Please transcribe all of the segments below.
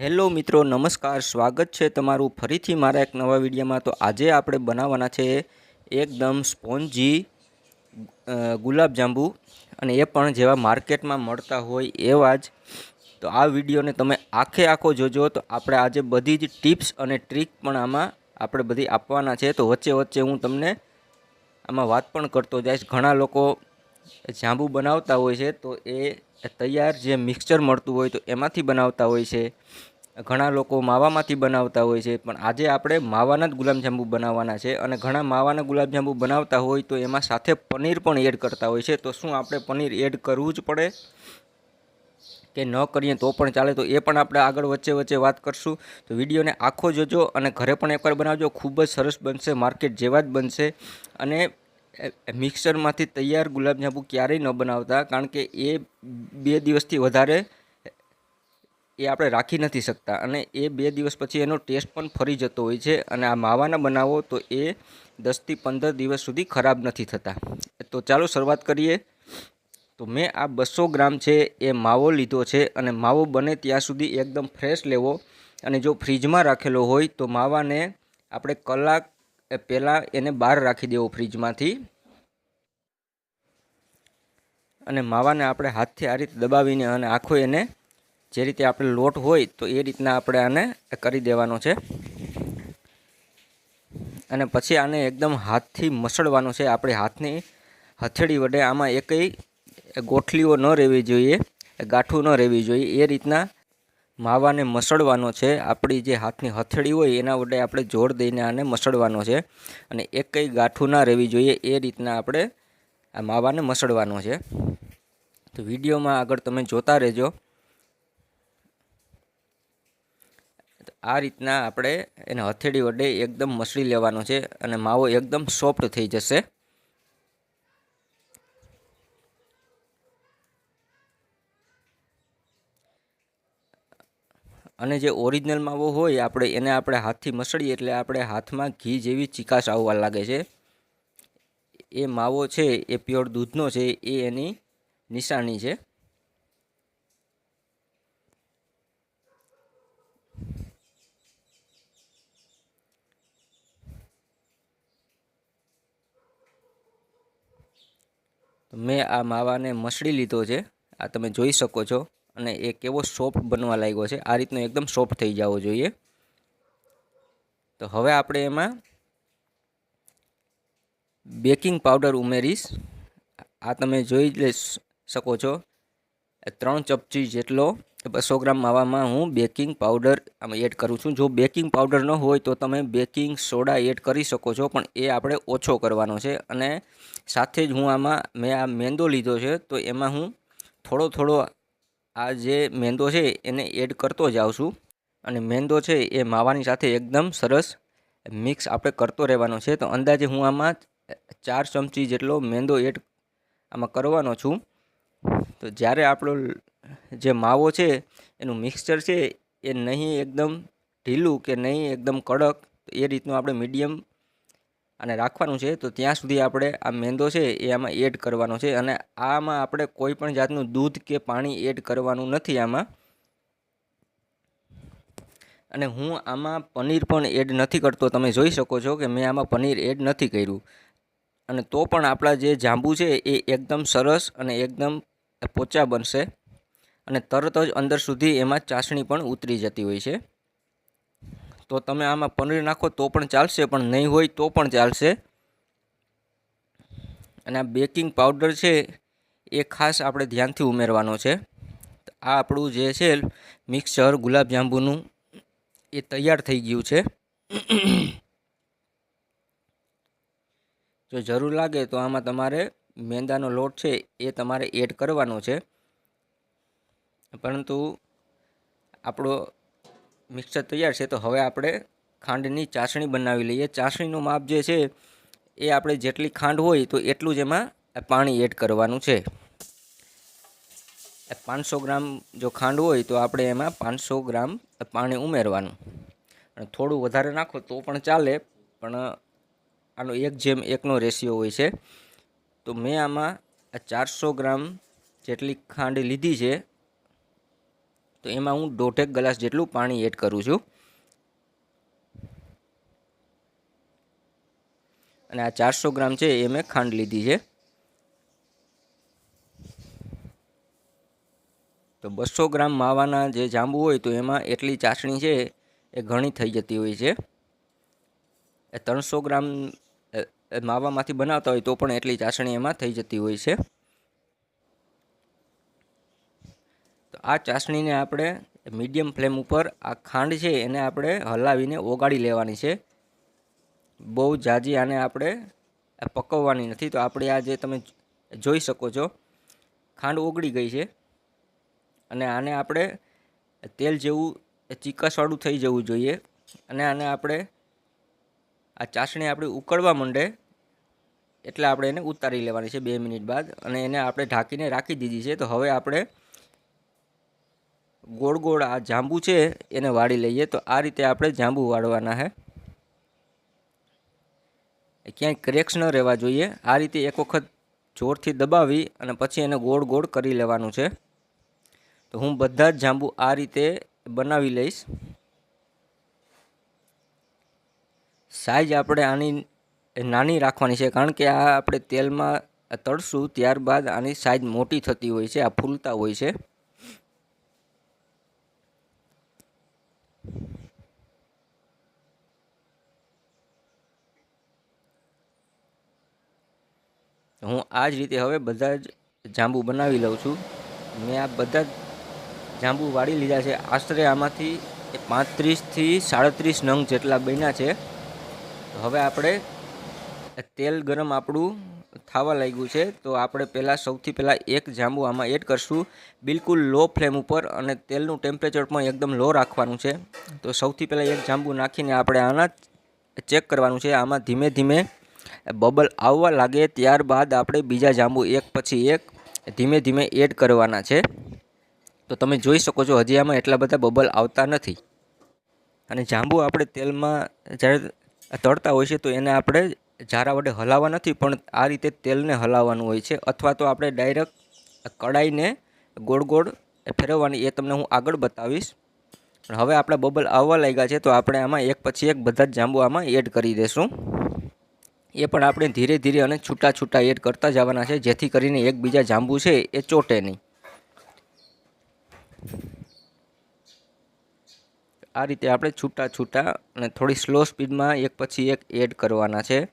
Hello મિત્રો, નમસ્કાર, સ્વાગત છે તમારું ફરીથી મારા એક નવા વિડીયોમાં. તો આજે આપણે બનાવવાના છે એકદમ સ્પોન્જી ગુલાબજાંબુ અને એ પણ જેવા માર્કેટમાં મળતા હોય એવા જ. તો આ વિડીયોને તમે આખે આખો જોજો. તો આપણે આજે બધી જ ટિપ્સ અને ટ્રીક પણ આમાં આપણે બધી આપવાના છે. તો વચ્ચે વચ્ચે હું તમને આમાં વાત પણ કરતો જઈશ. ઘણા લોકો જાંબુ બનાવતા હોય છે, તો એ તૈયાર જે મિક્સચર મળતું હોય તો એમાંથી બનાવતા હોય છે. ઘણા લોકો માવામાંથી બનાવતા હોય છે, પણ આજે આપણે માવાના જ ગુલાબજાંબુ બનાવવાના છે અને ઘણા માવાના ગુલાબજાંબુ બનાવતા હોય તો એમાં સાથે પનીર પણ એડ કરતા હોય છે. તો શું આપણે પનીર એડ કરવું જ પડે કે ન કરીએ તો પણ ચાલે? તો એ પણ આપણે આગળ વચ્ચે વચ્ચે વાત કરશું. તો વિડીયોને આખો જોજો અને ઘરે પણ એકવાર બનાવજો. ખૂબ જ સરસ બનશે, માર્કેટ જેવા જ બનશે અને મિક્સરમાંથી તૈયાર ગુલાબજાંબુ ક્યારેય ન બનાવતા, કારણ કે એ બે દિવસથી વધારે એ આપણે રાખી નથી શકતા. અને એ બે દિવસ પછી એનો ટેસ્ટ પણ ફરી જતો હોય છે અને આ માવાના બનાવો તો એ દસથી પંદર દિવસ સુધી ખરાબ નથી થતા. તો ચાલો શરૂઆત કરીએ. તો મેં આ બસો ગ્રામ છે એ માવો લીધો છે અને માવો બને ત્યાં સુધી એકદમ ફ્રેશ લેવો. અને જો ફ્રીજમાં રાખેલો હોય તો માવાને આપણે કલાક પહેલાં એને બહાર રાખી દેવો ફ્રીજમાંથી. અને માવાને આપણે હાથથી આ રીતે દબાવીને અને આખો એને જે રીતે આપણે લોટ હોય તો એ રીતના આપણે આને કરી દેવાનો છે. અને પછી આને એકદમ હાથથી મસળવાનો છે. આપણે હાથની હથેળી વડે આમાં એકેય ગોઠલીઓ ન રહેવી જોઈએ, ગાંઠું ન રહેવી જોઈએ. એ રીતના માવાને મસળવાનો છે. આપણી જે હાથની હથેળી હોય એના વડે આપણે જોર દઈને આને મસળવાનો છે. અને એકેય ગાંઠું ના રહેવી જોઈએ એ રીતના આપણે આ માવાને મસળવાનો છે. તો વિડીયોમાં આગળ તમે જોતા રહેજો. આ રીતના આપણે એને હથેળી વડે એકદમ મસળી લેવાનો છે અને માવો એકદમ સોફ્ટ થઈ જશે. અને જે ઓરિજિનલ માવો હોય આપણે એને આપણે હાથથી મસળીએ એટલે આપણે હાથમાં ઘી જેવી ચીકાશ આવવા લાગે છે. એ માવો છે, એ પ્યોર દૂધનો છે, એ એની નિશાની છે. મેં આ માવાને મસળી લીધો છે. આ તમે જોઈ શકો છો. અને એ કેવો સોફ્ટ બનવા લાગ્યો છે. આ રીતનો એકદમ સોફ્ટ થઈ જવો જોઈએ. તો હવે આપણે એમાં બેકિંગ પાવડર ઉમેરીશ. આ તમે જોઈ શકો છો. ત્રણ ચમચી જેટલો બસો ગ્રામ માવામાં હું બેકિંગ પાવડર આમાં એડ કરું છું. જો બેકિંગ પાવડર ન હોય તો તમે બેકિંગ સોડા એડ કરી શકો છો, પણ એ આપણે ઓછો કરવાનો છે. અને સાથે જ હું આમાં મેં આ મેંદો લીધો છે, તો એમાં હું થોડો થોડો આ જે મેંદો છે એને એડ કરતો જાઉં છું. અને મેંદો છે એ માવાની સાથે એકદમ સરસ મિક્સ આપણે કરતો રહેવાનો છે. તો અંદાજે હું આમાં ચાર ચમચી જેટલો મેંદો એડ આમાં કરવાનો છું. તો જ્યારે આપણો જે માવો છે, એનું મિક્સચર છે, એ નહીં એકદમ ઢીલું કે નહીં એકદમ કડક એ રીતનું આપણે મીડિયમ અને રાખવાનું છે. તો ત્યાં સુધી આપણે આ મેંદો છે, એ આમાં એડ કરવાનો છે અને આમાં આપણે કોઈ પણ જાતનું દૂધ કે પાણી એડ કરવાનું નથી આમાં. અને હું આમાં પનીર પણ એડ નથી કરતો. તમે જોઈ શકો છો કે મેં આમાં પનીર એડ નથી કર્યું. અને તો પણ આપણા જે જાંબુ છે, એ એકદમ સરસ અને એકદમ પોચા બનશે. અને તરત જ અંદર સુધી એમાં ચાસણી પણ ઉતરી જતી હોય છે. તો તમે આમાં પનીર નાખો તો પણ ચાલશે, પણ નહીં હોય તો પણ ચાલશે. અને આ બેકિંગ પાવડર છે એ ખાસ આપણે ધ્યાનથી ઉમેરવાનો છે. આ આપણું જે છે મિક્સર ગુલાબજાંબુનું એ તૈયાર થઈ ગયું છે. જો જરૂર લાગે તો આમાં તમારે મેંદાનો લોટ છે એ તમારે એડ કરવાનો છે. પરંતુ આપણો મિક્સર તૈયાર છે, તો હવે આપણે ખાંડની ચાસણી બનાવી લઈએ. ચાસણીનું માપ જે છે, એ આપણે જેટલી ખાંડ હોય તો એટલું જ એમાં પાણી એડ કરવાનું છે. પાંચસો ગ્રામ જો ખાંડ હોય તો આપણે એમાં પાંચસો ગ્રામ પાણી ઉમેરવાનું. અને થોડું વધારે નાખો તો પણ ચાલે, પણ આનો એક જેમ એકનો રેશિયો હોય છે. તો મેં આમાં ચારસો ગ્રામ જેટલી ખાંડ લીધી છે તો એમાં હું દોઢેક ગ્લાસ જેટલું પાણી એડ કરું છું. અને આ ચારસો ગ્રામ છે એ મેં ખાંડ લીધી છે. તો બસો ગ્રામ માવાના જે જાંબુ હોય તો એમાં એટલી ચાસણી છે એ ઘણી થઈ જતી હોય છે. એ ત્રણસો ગ્રામ માવામાંથી બનાવતા હોય તો પણ એટલી ચાસણી એમાં થઈ જતી હોય છે તો આ ચાસણીને આપણે મીડિયમ ફ્લેમ ઉપર આ ખાંડ છે એને આપણે હલાવીને ઓગાળી લેવાની છે. બહુ જાજી આને આપણે પકવવાની નથી. તો આપણે આ જે તમે જોઈ શકો છો, ખાંડ ઓગળી ગઈ છે અને આને આપણે તેલ જેવું, ચીકસવાળું થઈ જવું જોઈએ અને આને આપણે આ ચાસણી આપણી ઉકળવા માંડે એટલે આપણે એને ઉતારી લેવાની છે બે મિનિટ બાદ અને એને આપણે ઢાંકીને રાખી દીધી છે. તો હવે આપણે ગોળ ગોળ આ જાંબુ છે, એને વાળી લઈએ. તો આ રીતે આપણે જાંબુ વાળવાના છે ક્યાંય ક્રેક્સ ન રહેવા જોઈએ. આ રીતે એક વખત જોરથી દબાવી અને પછી એને ગોળ ગોળ કરી લેવાનું છે. તો હું બધા જ જાંબુ આ રીતે બનાવી લઈશ. સાઈઝ આપણે આની નાની રાખવાની છે, કારણ કે આ આપણે તેલમાં તળશું, ત્યારબાદ આની સાઈઝ મોટી થતી હોય છે, આ ફૂલતા હોય છે. હું આ જ રીતે હવે બધા જ જાંબુ બનાવી લઉં છું. મેં આ બધા જ જાંબુ વાળી લીધા છે. આશરે આમાંથી પાંત્રીસથી સાડત્રીસ નંગ જેટલા બન્યા છે. હવે આપણે તેલ ગરમ આપણું થવા લાગ્યું છે. તો આપણે પહેલાં સૌથી પહેલાં એક જાંબુ આમાં એડ કરશું. બિલકુલ લો ફ્લેમ ઉપર અને તેલનું ટેમ્પરેચર પણ એકદમ લો રાખવાનું છે. તો સૌથી પહેલાં એક જાંબુ નાખીને આપણે આના ચેક કરવાનું છે. આમાં ધીમે ધીમે બબલ આવવા લાગે ત્યારબાદ આપણે બીજા જાંબુ એક પછી એક ધીમે ધીમે એડ કરવાના છે. તો તમે જોઈ શકો છો, હજી આમાં એટલા બધા બબલ આવતા નથી. અને જાંબુ આપણે તેલમાં જ્યારે તળતા હોય છે, તો એને આપણે જારા વડે હલાવવા નથી, પણ આ રીતે તેલને હલાવવાનું હોય છે. અથવા તો આપણે ડાયરેક્ટ કડાઈને ગોળ ગોળ ફેરવવાની, એ તમને હું આગળ બતાવીશ. પણ હવે આપણા બબલ આવવા લાગ્યા છે, તો આપણે આમાં એક પછી એક બધા જ જાંબુ આમાં એડ કરી દઈશું એ પણ આપણે ધીરે ધીરે અને છૂટા છૂટા એડ કરતા જવાના છે, જેથી કરીને એકબીજા જાંબુ છે એ ચોટે નહીં. આ રીતે આપણે છૂટા છૂટા અને થોડી સ્લો સ્પીડમાં એક પછી એક એડ કરવાના છે.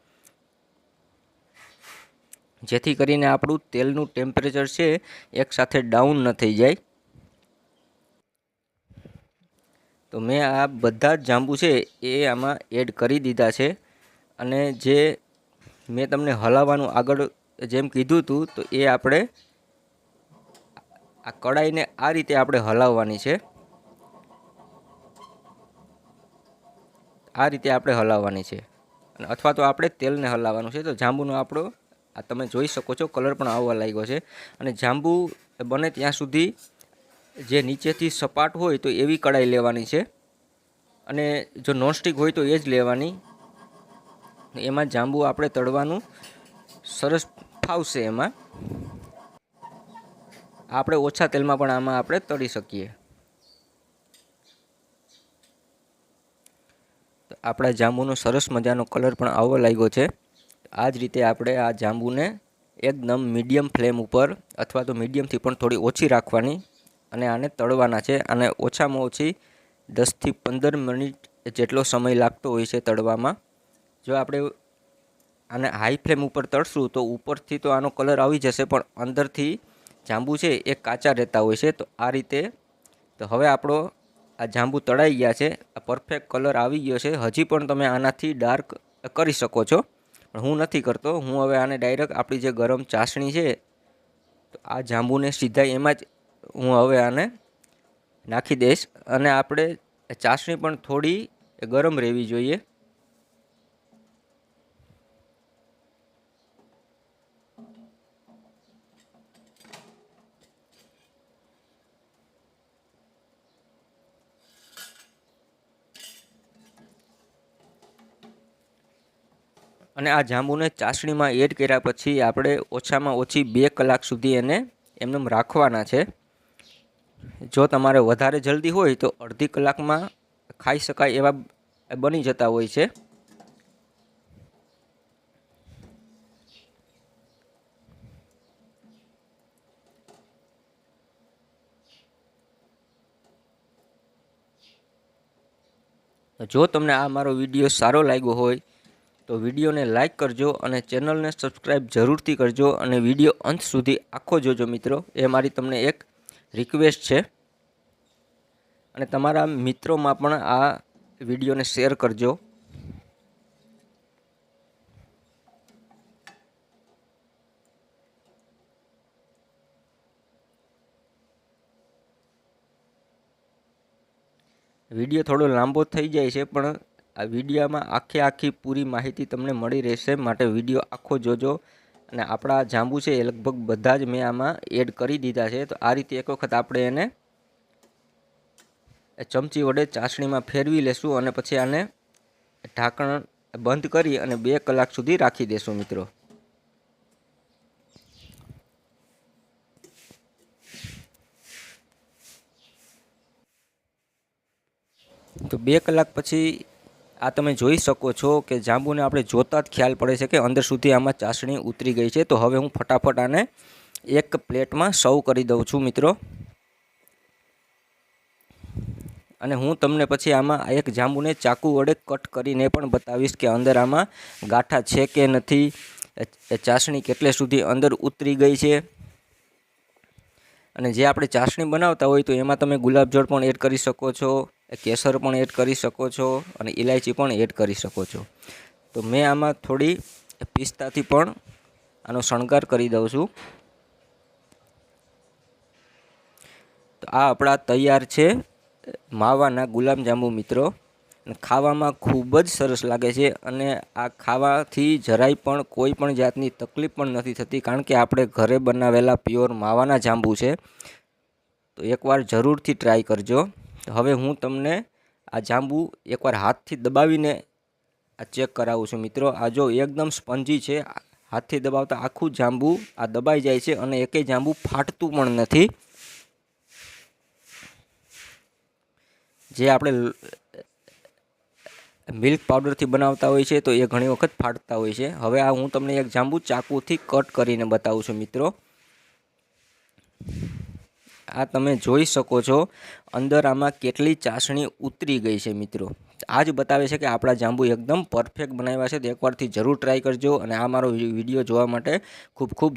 જેથી કરીને આપણું તેલનું ટેમ્પરેચર છે એકસાથે ડાઉન ન થઈ જાય. તો મેં આ બધા જ જાંબુ છે એ આમાં એડ કરી દીધા છે અને જે મેં તમને હલાવવાનું આગળ જેમ કીધું હતું તો એ આપણે આ કડાઈને આ રીતે આપણે હલાવવાની છે. આ રીતે આપણે હલાવવાની છે. અને અથવા તો આપણે તેલને હલાવવાનું છે. તો જાંબુનો આપણો, આ તમે જોઈ શકો છો, કલર પણ આવવા લાગ્યો છે. અને જાંબુ બને ત્યાં સુધી જે નીચેથી સપાટ હોય તો એવી કડાઈ લેવાની છે. અને જો નોનસ્ટિક હોય તો એ જ લેવાની. એમાં જાંબુ આપણે તળવાનું સરસ ફાવશે એમાં. આપણે ઓછા તેલમાં પણ આમાં આપણે તળી શકીએ. આપણા જાંબુનો સરસ મજાનો કલર પણ આવવા લાગ્યો છે. આ જ રીતે આપણે આ જાંબુને એકદમ મીડિયમ ફ્લેમ ઉપર અથવા તો મીડિયમથી પણ થોડી ઓછી રાખવાની અને આને તળવાના છે અને ઓછામાં ઓછી દસથી પંદર મિનિટ જેટલો સમય લાગતો હોય છે તળવામાં. જો આપણે આને હાઈ ફ્લેમ ઉપર તળશું તો ઉપરથી તો આનો કલર આવી જશે, પણ અંદરથી જાંબુ છે એ કાચા રહેતા હોય છે, તો આ રીતે તો હવે આપણો આ જાંબુ તળાઈ ગયા છે, આ પરફેક્ટ કલર આવી ગયો છે. હજી પણ તમે આનાથી ડાર્ક કરી શકો છો. પણ હું નથી કરતો, હું હવે આને ડાયરેક્ટ આપણી જે ગરમ ચાસણી છે, તો આ જાંબુને સીધા એમાં જ હું હવે આને નાખી દઈશ. અને આપણે ચાસણી પણ થોડી ગરમ રહેવી જોઈએ. અને આ જાંબુને ચાસણીમાં એડ કર્યા પછી આપણે ઓછામાં ઓછી બે કલાક સુધી એને એમને રાખવાના છે. જો તમારે વધારે જલ્દી હોય તો અડધી કલાકમાં ખાઈ શકાય એવા બની જતા હોય છે. જો તમને આ મારો વીડિયો સારો લાગ્યો હોય તો વિડીયોને લાઇક કરજો અને ચેનલને સબસ્ક્રાઈબ જરૂરથી કરજો અને વીડિયો અંત સુધી આખો જોજો મિત્રો. એ મારી તમને એક રિક્વેસ્ટ છે. અને તમારા મિત્રોમાં પણ આ વિડીયોને શેર કરજો. વીડિયો થોડો લાંબો થઈ જાય છે, પણ આ વિડીયોમાં આખે આખી પૂરી માહિતી તમને મળી રહેશે. માટે વીડિયો આખો જોજો. અને આપણા જાંબુ છે એ લગભગ બધા જ મેં આમાં એડ કરી દીધા છે. તો આ રીતે એક વખત આપણે એને ચમચી વડે ચાસણીમાં ફેરવી લેશું અને પછી આને ઢાંકણ બંધ કરી અને બે કલાક સુધી રાખી દેશું મિત્રો. તો બે કલાક પછી આ તમે જોઈ શકો છો કે જાંબુને આપણે જોતા જ ખ્યાલ પડે છે કે અંદર સુધી આમાં ચાસણી ઉતરી ગઈ છે. તો હવે હું ફટાફટ આને એક પ્લેટમાં સર્વ કરી દઉં છું મિત્રો. અને હું તમને પછી આમાં એક જાંબુને ચાકુ વડે કટ કરીને પણ બતાવીશ કે અંદર આમાં ગાંઠા છે કે નથી ચાસણી કેટલે સુધી અંદર ઉતરી ગઈ છે. અને જે આપણે ચાસણી બનાવતા હોય તો એમાં તમે ગુલાબજળ પણ એડ કરી શકો છો. કેસર પણ એડ કરી શકો છો અને ઇલાયચી પણ એડ કરી શકો છો. તો મેં આમાં થોડી પિસ્તાથી પણ આનો શણગાર કરી દઉં છું. તો આ આપણા તૈયાર છે માવાના ગુલાબજાંબુ મિત્રો. ખાવામાં ખૂબ જ સરસ લાગે છે અને આ ખાવાથી જરાય પણ કોઈ પણ જાતની તકલીફ પણ નથી થતી કારણ કે આપણે ઘરે બનાવેલા પ્યોર માવાના જાંબુ છે. તો એકવાર જરૂરથી ટ્રાય કરજો. હવે હું તમને આ જાંબુ એકવાર હાથથી દબાવીને આ ચેક કરાવું છું. મિત્રો, આ જો એકદમ સ્પંજી છે, હાથથી દબાવતા આખું જાંબુ આ દબાઈ જાય છે અને એકેય જાંબુ ફાટતું પણ નથી. જે આપણે મિલ્ક પાવડરથી બનાવતા હોય છે તો એ ઘણી વખત ફાટતા હોય છે. હવે આ હું તમને એક જાંબુ ચાકુથી કટ કરીને બતાવું છું, મિત્રો. આ તમે જોઈ શકો છો. અંદર આમાં કેટલી ચાસણી ઉતરી ગઈ છે મિત્રો. આ જ બતાવે છે કે આપણા જાંબુ એકદમ પરફેક્ટ બનાવ્યા છે. તો એકવારથી જરૂર ટ્રાય કરજો અને આ મારો વીડિયો જોવા માટે ખૂબ ખૂબ